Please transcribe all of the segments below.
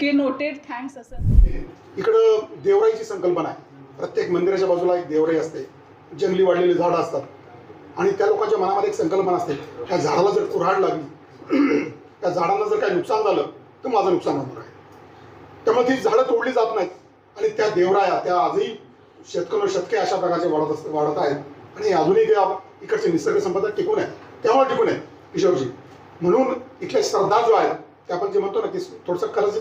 की noted thanks असं. इकडं देवराईची संकल्पना आहे. प्रत्येक मंदिराच्या बाजूला एक देवराई असते. जंगली वाढलेली झाडं असतात. आणि त्या लोकांच्या मनामध्ये एक संकल्पना असते. त्या झाडाला जर कुऱ्हाड लागली त्या झाडांना जर काही नुकसान झालं तर माझं नुकसान होणार आहे. त्यामुळे ती झाडं तोडली जात नाहीत. आणि त्या देवराया त्या आजही शेतकरी शतके अशा प्रकारचे वाढत असत वाढत आहेत. आणि अजूनही त्या इकडची निसर्ग संपदा टिकून आहे त्यामुळे टिकून आहे किशोरजी. म्हणून इथल्या श्रद्धा जो आहे ते आपण जे म्हणतो ना की थोडंसं खरंच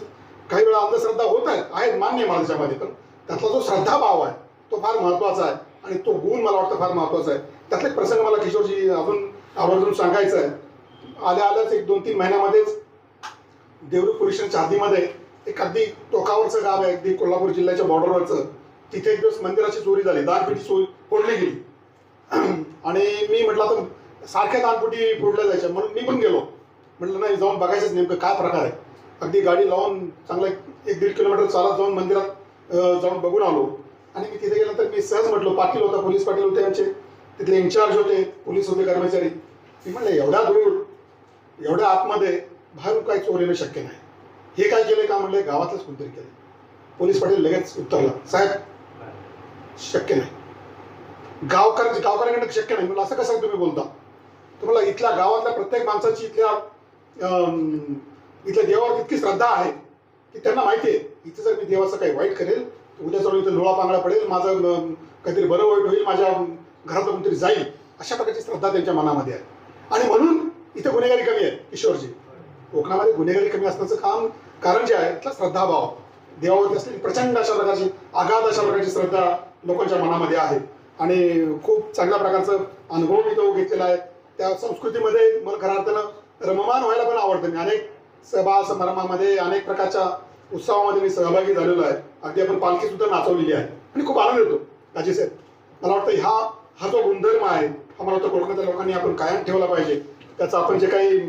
काही वेळा अंधश्रद्धा होत आहेत आहेत मान्य माणसामध्ये पण. त्यातला जो श्रद्धाभाव आहे तो फार महत्त्वाचा आहे. आणि तो गुण मला वाटतं फार महत्त्वाचा आहे. त्यातले एक प्रसंग मला किशोरजी अजून आवर्जून सांगायचं आहे. आल्या आल्याच एक दोन तीन महिन्यामध्येच देवरू पोलीस हद्दीमध्ये एक अगदी टोकावरचं गाव आहे अगदी कोल्हापूर जिल्ह्याच्या बॉर्डरवरचं तिथे एक दिवस मंदिराची चोरी झाली दानपेटी चोरी फोडली गेली. आणि मी म्हटलं तर सारख्या दानपेटी फोडल्या जायच्या. म्हणून मी पण गेलो. म्हटलं नाही जाऊन बघायचंच नेमकं काय प्रकार आहे. अगदी गाडी लावून चांगला एक दीड किलोमीटर चालत जाऊन मंदिरात जाऊन बघून आलो. आणि मी तिथे गेल्यानंतर मी सहज म्हटलो पाटील होता पोलीस पाटील होते आमचे. तिथले इन्चार्ज होते पोलीस होते कर्मचारी. मी म्हटलं एवढा दूर एवढ्या आतमध्ये बाहेरून काही चोरी येणं शक्य नाही. हे काय केलं का म्हणलं गावातलंच कोणतरी केलं. पोलीस पाटील लगेच उत्तरला साहेब शक्य नाही. गावकर गावकऱ्यांकडे शक्य नाही. म्हणलं असं कसं तुम्ही बोलता? तुम्हाला इथल्या गावातल्या प्रत्येक माणसाची इथल्या अं, इथल्या देवावर इतकी श्रद्धा आहे की त्यांना माहिती आहे इथं जर मी देवाचं काही वाईट करेल उद्या जाऊन इथं लोळा पांगळा पडेल माझं काहीतरी बरं वाईट होईल माझ्या घरातलं कोणतरी जाईल अशा प्रकारची श्रद्धा त्यांच्या मनामध्ये आहे. आणि म्हणून इथं गुन्हेगारी कमी आहे किशोरजी. कोकणामध्ये गुन्हेगारी कमी असण्याचं काम कारण जे आहे इथला श्रद्धाभाव. देवावरती असलेली प्रचंड अशा प्रकारची आघात अशा प्रकारची श्रद्धा लोकांच्या मनामध्ये आहे. आणि खूप चांगल्या प्रकारचं अनुभव मी तो घेतलेला आहे. त्या संस्कृतीमध्ये मला खऱ्या अर्थानं रममान व्हायला पण आवडतं. मी अनेक सभा समारंभामध्ये अनेक प्रकारच्या उत्सवामध्ये मी सहभागी झालेलो आहे. अगदी आपण पालखी सुद्धा नाचवलेली आहे. आणि खूप आनंद येतो राजे साहेब. मला वाटतं ह्या हा जो गुणधर्म आहे हा मला वाटतं कोकणातल्या लोकांनी आपण कायम ठेवला पाहिजे. त्याचा आपण जे काही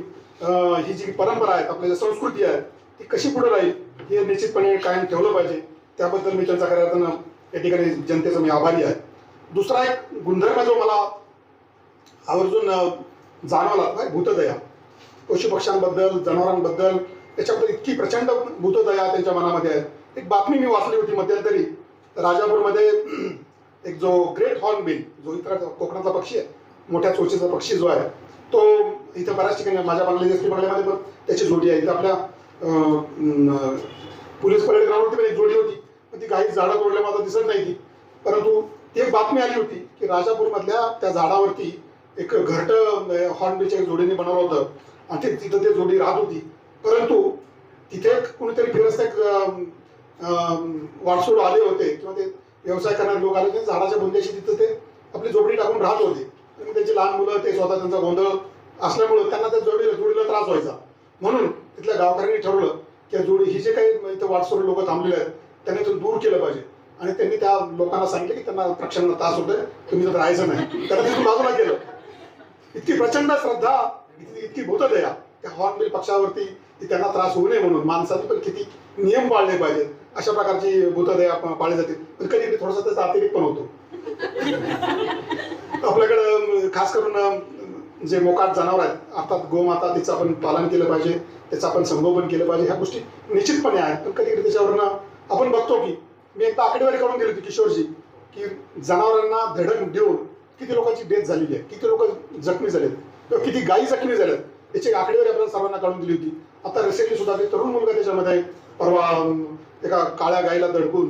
अं, ही जी परंपरा आहे आपली जी संस्कृती आहे ती कशी पुढे राहील हे निश्चितपणे कायम ठेवलं पाहिजे. त्याबद्दल मी त्यांचा खऱ्या अर्थानं या ठिकाणी जनतेचा मी आभारी आहे. दुसरा एक गुणधर्म जो मला आवर्जून जाणवला काय भूतदया. पशुपक्ष्यांबद्दल जनावरांबद्दल त्याच्याबद्दल इतकी प्रचंड भूतदया त्यांच्या मनामध्ये आहे. एक बातमी मी वाचली होती मध्यंतरी. राजापूरमध्ये एक जो ग्रेट हॉर्नबिल जो इतर कोकणातला पक्षी आहे मोठ्या चोचीचा पक्षी जो आहे तो इथं बऱ्याच ठिकाणी माझ्या बांगलादेशी बंगल्यामध्ये पण त्याची जोडी आहे. इथं आपल्या पोलीस परेड ग्राउंडवरती पण एक जोडी होती. पण ती काही झाडं तोडल्या मला दिसत नाही ती. परंतु ती एक बातमी आली होती की राजापूरमधल्या त्या झाडावरती एक घरट हॉर्नबिलच्या जोडीने बनवलं होतं. आणि ते तिथं ते जोडी राहत होती. परंतु तिथे कुणीतरी फिरस्त एक अं, वाटसोड आले होते किंवा ते व्यवसाय करणारे लोक आले होते झाडाच्या बुंद्याशी तिथं ते आपली जोडी टाकून राहत होते. आणि त्यांची लहान मुलं ते स्वतः त्यांचा गोंधळ असल्यामुळं त्यांना त्या जोडीला जोडीला त्रास व्हायचा. म्हणून तिथल्या गावकऱ्यांनी ठरवलं की जोडी ही जे काही इथं वाटसोड लोक थांबलेले आहेत त्यांनी इथून दूर केलं पाहिजे. आणि त्यांनी त्या लोकांना सांगितलं की त्यांना प्रक्षांना त्रास होतोय तुम्ही तर राहायचं नाही. त्यांना तिथून बाजूला केलं. इतकी प्रचंड श्रद्धा इतकी इतकी भूतदया त्या हॉर्नबिल पक्षावरती त्यांना त्रास होऊ नये म्हणून माणसाने पण किती नियम पाळले पाहिजेत अशा प्रकारची भूतदया पाळली जाते. पण कधी कधी थोडासा त्याचा अतिरेक पण होतो. आपल्याकडं खास करून जे मोकाट जनावर आहेत अर्थात गोमाता तिचं आपण पालन केलं पाहिजे त्याचं आपण संगोपन केलं पाहिजे ह्या गोष्टी निश्चितपणे आहेत. पण कधी कधी त्याच्यावरनं आपण बघतो की मी एकदा आकडेवारी करून गेली होती किशोरजी की जनावरांना धडक देऊन किती लोकांची डेथ झालेली आहे किती लोक जखमी झालेत. किती गायी जखमी झाल्यात याची एक आकडेवारी आपल्याला सर्वांना काढून दिली होती. आता रिसेंटली सुद्धा ते तरुण मुलगा त्याच्यामध्ये परवा एका काळ्या गायीला धडकून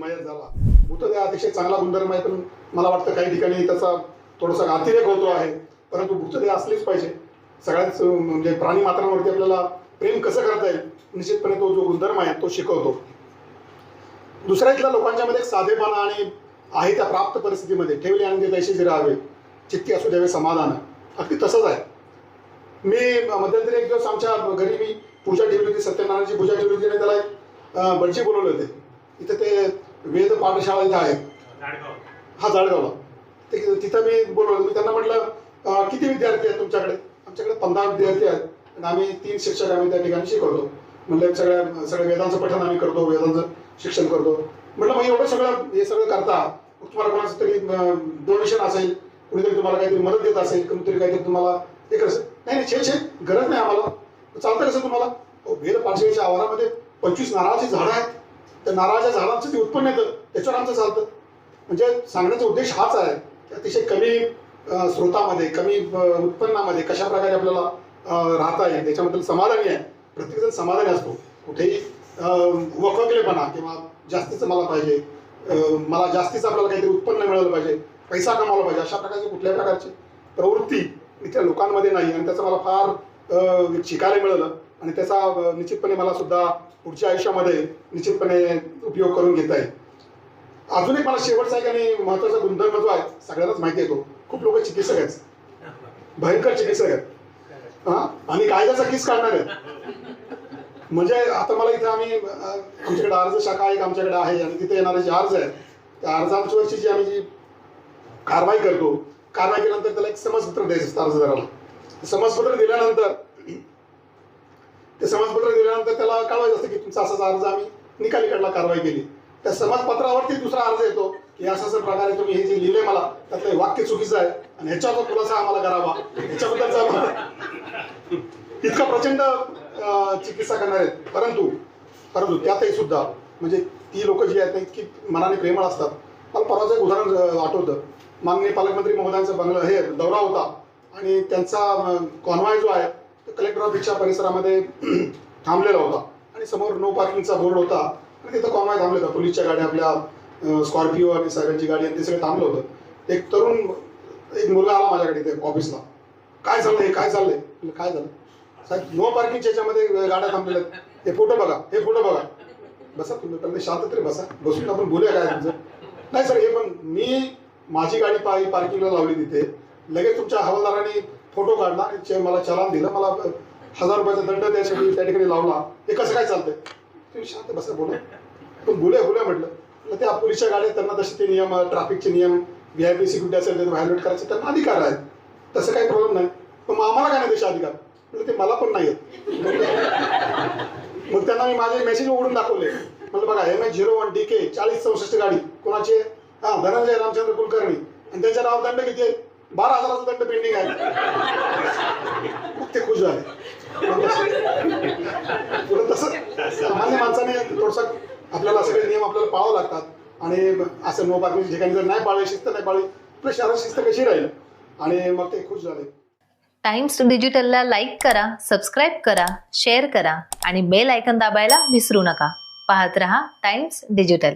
मयत झाला. भूतदया अतिशय चांगला गुणधर्म आहे पण मला वाटतं काही ठिकाणी त्याचा थोडासा अतिरेक होतो आहे. परंतु मृतदेह असलीच पाहिजे. सगळ्याच म्हणजे प्राणी मात्रांवरती आपल्याला प्रेम कसं करता येईल निश्चितपणे तो जो गुणधर्म आहे तो शिकवतो. दुसऱ्या इथल्या लोकांच्या मध्ये साधेपणा आणि आहे त्या प्राप्त परिस्थितीमध्ये. ठेवले आणि ते तैशीच राहावे चित्ती असू द्यावे समाधान. अगदी तसंच आहे. मी मध्यंतरी एक दिवस आमच्या घरी मी पूजा ठेवली होती सत्यनारायणची पूजा ठेवली होती आणि त्याला भटजी बोलवले होते. इथं ते वेद पाठशाळा इथं आहे. हा जाळगावला ते तिथं मी बोलवलं. मी त्यांना म्हटलं किती विद्यार्थी आहेत तुमच्याकडे? आमच्याकडे पंधरा विद्यार्थी आहेत. आणि आम्ही तीन शिक्षक आम्ही त्या ठिकाणी शिकवतो. म्हणलं सगळ्या सगळ्या वेदांचं पठण आम्ही करतो वेदांचं शिक्षण करतो. म्हटलं मग एवढं सगळं हे सगळं करता. तुम्हाला कोणाचं तरी डोनेशन असेल कुणीतरी तुम्हाला काहीतरी मदत देत असेल कुणीतरी काहीतरी तुम्हाला हे कसं नाही नाही छे छे गरज नाही आम्हाला. चालतं कसं तुम्हाला? वेद पाठशाळेच्या आवारामध्ये पंचवीस नारळाची झाडं आहेत. त्या नारळाच्या झाडांचं ते उत्पन्न येतं. त्याच्यावर आमचं चालतं. म्हणजे सांगण्याचा उद्देश हाच आहे. की अतिशय कमी स्रोतामध्ये कमी उत्पन्नामध्ये कशा प्रकारे आपल्याला राहता येईल त्याच्याबद्दल समाधानी आहे. प्रत्येकजण समाधानी असतो. कुठेही वखवकलेपणा किंवा जास्तीचं मला पाहिजे मला जास्तीचं आपल्याला काहीतरी उत्पन्न मिळालं पाहिजे पैसा कमावला पाहिजे अशा प्रकारची कुठल्याही प्रकारची प्रवृत्ती इथल्या लोकांमध्ये नाही आणि त्याचं मला फार शिकायला मिळालं आणि त्याचा निश्चितपणे मला सुद्धा पुढच्या आयुष्यामध्ये निश्चितपणे उपयोग करून घेता येईल. अजून एक मला शेवटचा एक आणि महत्त्वाचा गुणधर्म जो आहे सगळ्यांनाच माहिती आहे तो. खूप लोक चिकित्सक आहेत. भयंकर चिकित्सक आहेत. हा? आणि कायद्याचा किस काढणार आहेत? म्हणजे आता मला इथं आम्ही आमच्याकडे अर्ज शाखा एक आमच्याकडे आहे आणि तिथे येणारे जे अर्ज आहेत त्या अर्जांवरची जी आम्ही जी कारवाई करतो. कारवाई केल्यानंतर त्याला एक समजपत्र द्यायचं असतं अर्जदाराला. समाजपत्र समजपत्र दिल्यानंतर ते समजपत्र दिल्यानंतर त्याला कळवायचं असतं की तुमचा असाच अर्ज आम्ही निकाली काढला कारवाई केली. त्या समाजपत्रावरती दुसरा अर्ज येतो की असं असं प्रकारे तुम्ही हे जे लिहिलंय मला त्यातलं वाक्य चुकीचं आहे आणि ह्याच्यावर खुलासा आम्हाला करावा. ह्याच्याबद्दल इतका प्रचंड चिकित्सा करणार आहेत. परंतु परंतु त्यातही सुद्धा म्हणजे ती लोक जी आहेत इतकी मनाने प्रेमळ असतात. मला परवाचं एक उदाहरण आठवतं. माननीय पालकमंत्री महोदयांचा बंगला हे दौरा होता. आणि त्यांचा कॉन्वॉय जो आहे तो कलेक्टर ऑफिसच्या परिसरामध्ये थांबलेला होता. आणि समोर नो पार्किंगचा बोर्ड होता. आणि तिथं कॉन्वॉय थांबले होता. पोलीसच्या गाड्या आपल्या स्कॉर्पिओ आणि साहेबांची गाडी आणि ते सगळं थांबलं होतं. एक तरुण एक मुलगा आला माझ्याकडे ते ऑफिसला काय चाललंय काय चाललंय काय झालं? साहेब नो पार्किंगच्या याच्यामध्ये गाड्या थांबलेल्या आहेत. हे फोटो बघा. हे फोटो बघा. बसा तुम्ही पहिले शांत तरी बसा. बसून आपण बोलूया काय तुमचं. नाही सर हे पण मी माझी गाडी पाय पार्किंगला लावली तिथे. लगेच तुमच्या हवालदाराने फोटो काढला आणि मला चलान दिलं. मला हजार रुपयाचा दंड त्यासाठी त्या ठिकाणी लावला. हे कसं काय चालतंय? तुम्ही शांत बसा बोला. पण बोलूया बोलूया म्हटलं. त्या पोलीसच्या गाड्या त्यांना तसे ते नियम ट्रॅफिकचे नियम व्ही आय पी सिक्युरिटी असेल त्यांना व्हायलेट करायचे त्यांना अधिकार आहेत. तसं काही प्रॉब्लेम नाही. पण मग आम्हाला काय नाही तसे अधिकार? म्हटलं ते मला पण नाही आहेत. मग त्यांना मी माझे मेसेज उघडून दाखवले. म्हणजे बघा M H zero one D K चाळीस चौसष्ट गाडी कोणाची? हा धनंजय रामचंद्र कुलकर्णी. आणि त्यांच्या नाव दंड किती आहे? बारा हजाराचा दंड पेंडिंग आहे. खूप ते खुश झाले. पुढे तसं- सामान्य माणसाने थोडस आपल्याला सगळे नियम आपल्याला पाळावं लागतात. आणि असं नो पार्किंग म्हणजे ठिकाणी जर नाही पाळले शिस्त नाही पाळली आपल्या शहरात शिस्त कशी राहील? आणि मग ते खुश झाले. टाइम्स डिजिटलला लाईक करा सबस्क्राईब करा शेअर करा आणि बेल आयकन दाबायला विसरू नका. पाहत रहा टाइम्स डिजिटल